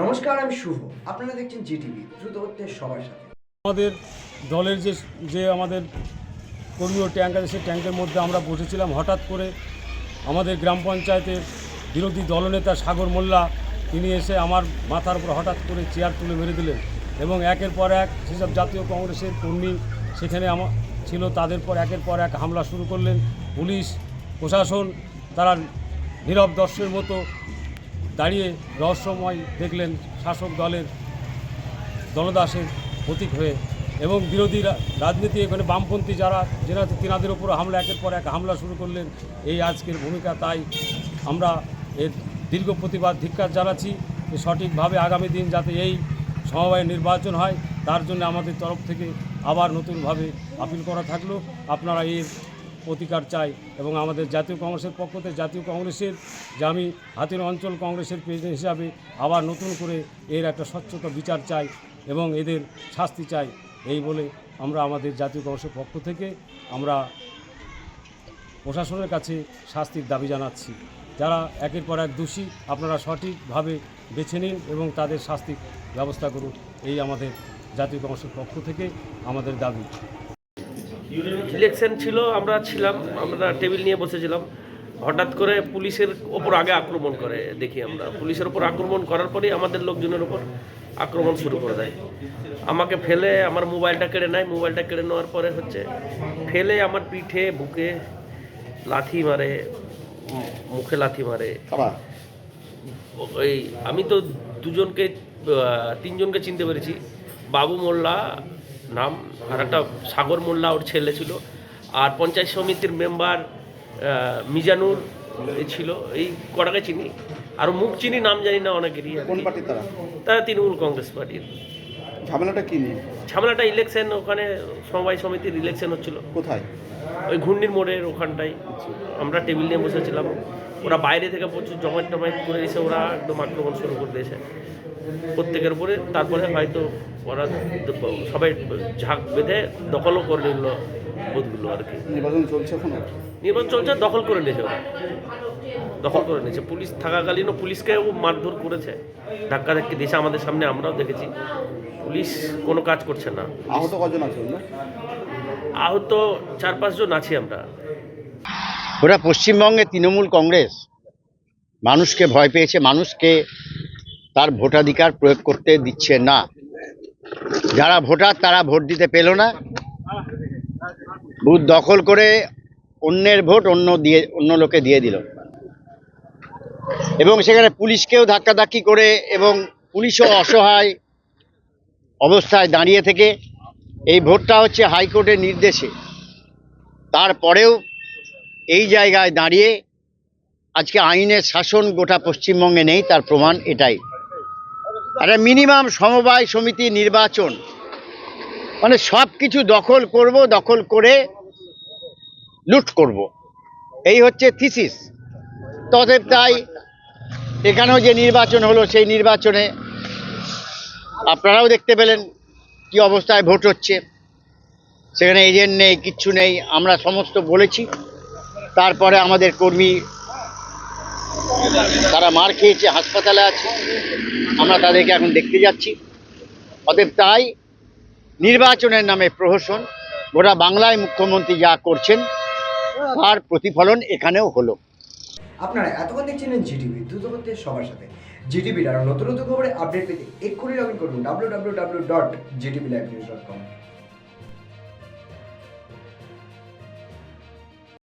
নমস্কার, আমি শুভ। আপনারা দেখছেন জিটিভি, দ্রুত হচ্ছে সবার সাথে। আমাদের দলের যে যে আমাদের কর্মী ও ট্যাঙ্ক আছে, সেই ট্যাঙ্কের মধ্যে আমরা বসেছিলাম। হঠাৎ করে আমাদের গ্রাম পঞ্চায়েতের বিরোধী দলনেতা সাগর মোল্লা, তিনি এসে আমার মাথার উপর হঠাৎ করে চেয়ার তুলে মেরে দিলেন এবং একের পর এক সেসব জাতীয় কংগ্রেসের কর্মী সেখানে আমার ছিল, তাদের পর একের পর এক হামলা শুরু করলেন। পুলিশ, প্রশাসন, তারা নীরব দর্শের মতো দাঁড়িয়ে রহস্যময় দেখলেন শাসক দলের দলদাসের প্রতীক হয়ে এবং বিরোধীরা রাজনীতি এখানে বামপন্থী যারা যারা তিনাদের উপর হামলা, একের পর এক হামলা শুরু করলেন, এই আজকের ভূমিকা। তাই আমরা এর দীর্ঘ প্রতিবাদ ধিক্কার জানাচ্ছি যে সঠিকভাবে আগামী দিন যাতে এই সমবায় নির্বাচন হয়, তার জন্য আমাদের তরফ থেকে আবার নতুনভাবে আপিল করা থাকল। আপনারা এর প্রতিকার চাই এবং আমাদের জাতীয় কংগ্রেসের পক্ষ থেকে জাতীয় কংগ্রেসের যে আমি হাতির অঞ্চল কংগ্রেসের প্রেসিডেন্ট হিসাবে আবার নতুন করে এর একটা স্বচ্ছতা বিচার চাই এবং এদের শাস্তি চাই। এই বলে আমরা আমাদের জাতীয় কংগ্রেসের পক্ষ থেকে আমরা প্রশাসনের কাছে শাস্তির দাবি জানাচ্ছি। যারা একের পর এক দোষী, আপনারা সঠিকভাবে বেছে নিন এবং তাদের শাস্তির ব্যবস্থা করুন। এই আমাদের জাতীয় কংগ্রেসের পক্ষ থেকে আমাদের দাবি। ইলেকশন ছিল আমরা ছিলাম আমরা টেবিল নিয়ে বসেছিলাম। হঠাৎ করে পুলিশের ওপর আগে আক্রমণ করে দেখি আমরা। পুলিশের ওপর আক্রমণ করার পরেই আমাদের লোকজনের ওপর আক্রমণ শুরু করে দেয়। আমাকে ফেলে আমার মোবাইলটা কেড়ে নেয়। মোবাইলটা কেড়ে নেওয়ার পরে হচ্ছে ফেলে আমার পিঠে বুকে লাথি মারে মুখে লাথি মারে। ওই আমি তো দুজনকে তিনজনকে চিনতে পেরেছি। বাবু মোল্লা নাম আর একটা সাগর মোল্লা ওর ছেলে ছিল। আর পঞ্চায়েত সমিতির মেম্বার মিজানুর ছিল। এই কটাকে চিনি? আর মুখ চিনি নাম জানি না অনেকেরই। কোন। তারা? তারা তৃণমূল কংগ্রেস পার্টির। ঝামেলাটা কি নিয়ে? ঝামেলাটা ইলেকশন ওখানে সমবায় সমিতির ইলেকশন হচ্ছিল। কোথায়? ওই ঘূর্ণির মোড়ের ওখানটায়। আমরা টেবিল নিয়ে বসেছিলাম। ওরা বাইরে থেকে প্রচুর জমায়েত টমায়েত করে এসে ওরা একদম আক্রমণ শুরু করে দিয়েছে। প্রত্যেকের উপরে তারপরে হয়তো ওরা সবাই ঝাঁক বেঁধে দখলও করে নিল বুথগুলো আর কি। নির্বাচন চলছে এখনও? নির্বাচন চলছে দখল করে নিয়েছে ওরা। দখল করে নিয়েছে। পুলিশ থাকাকালীনও পুলিশকেও মারধর করেছে। ধাক্কা ধাক্কি দিয়েছে। আমাদের সামনে আমরাও দেখেছি। পুলিশ কোনো কাজ করছে না। আহত কজন আছে আহত চার পাঁচজন আছি আমরা। ওরা পশ্চিমবঙ্গে তৃণমূল কংগ্রেস। মানুষকে ভয় পেয়েছে মানুষকে তার ভোটাধিকার প্রয়োগ করতে দিচ্ছে না। যারা ভোটার তারা ভোট দিতে পেল না। বুথ দখল করে অন্যের ভোট অন্য দিয়ে অন্য লোকে দিয়ে দিল। এবং সেখানে পুলিশকেও ধাক্কাধাক্কি করে এবং পুলিশও অসহায়। অবস্থায় দাঁড়িয়ে থেকে এই ভোটটা হচ্ছে হাইকোর্টের নির্দেশে। তারপরেও এই জায়গায় দাঁড়িয়ে আজকে আইনের শাসন গোটা পশ্চিমবঙ্গে নেই, তার প্রমাণ এটাই। একটা মিনিমাম সমবায় সমিতি নির্বাচন মানে সব কিছু দখল করব, দখল করে লুট করব। এই হচ্ছে থিসিস তদেব তাই এখানেও যে নির্বাচন হলো, সেই নির্বাচনে আপনারাও দেখতে পেলেন কি অবস্থায় ভোট হচ্ছে। সেখানে এজেন্ট নেই, কিচ্ছু নেই, আমরা সমস্ত বলেছি। তারপরে আমাদের কর্মী, তারা মার খেয়েছে, হাসপাতালে আছে। আমরা তাদেরকে এখন দেখতে যাচ্ছি। অতএব তাই নির্বাচনের নামে প্রহসন, গোটা বাংলায় মুখ্যমন্ত্রী যা করছেন, তার প্রতিফলন এখানেও হলো। আপনারা এতক্ষণ দেখছিলেন জিটিভি দ্রুত সবার সাথে। জিটিভির আরও নতুন নতুন খবরে আপডেট পেতে এক্ষুনি লগ ইন করুন W W W dot GTV live news dot com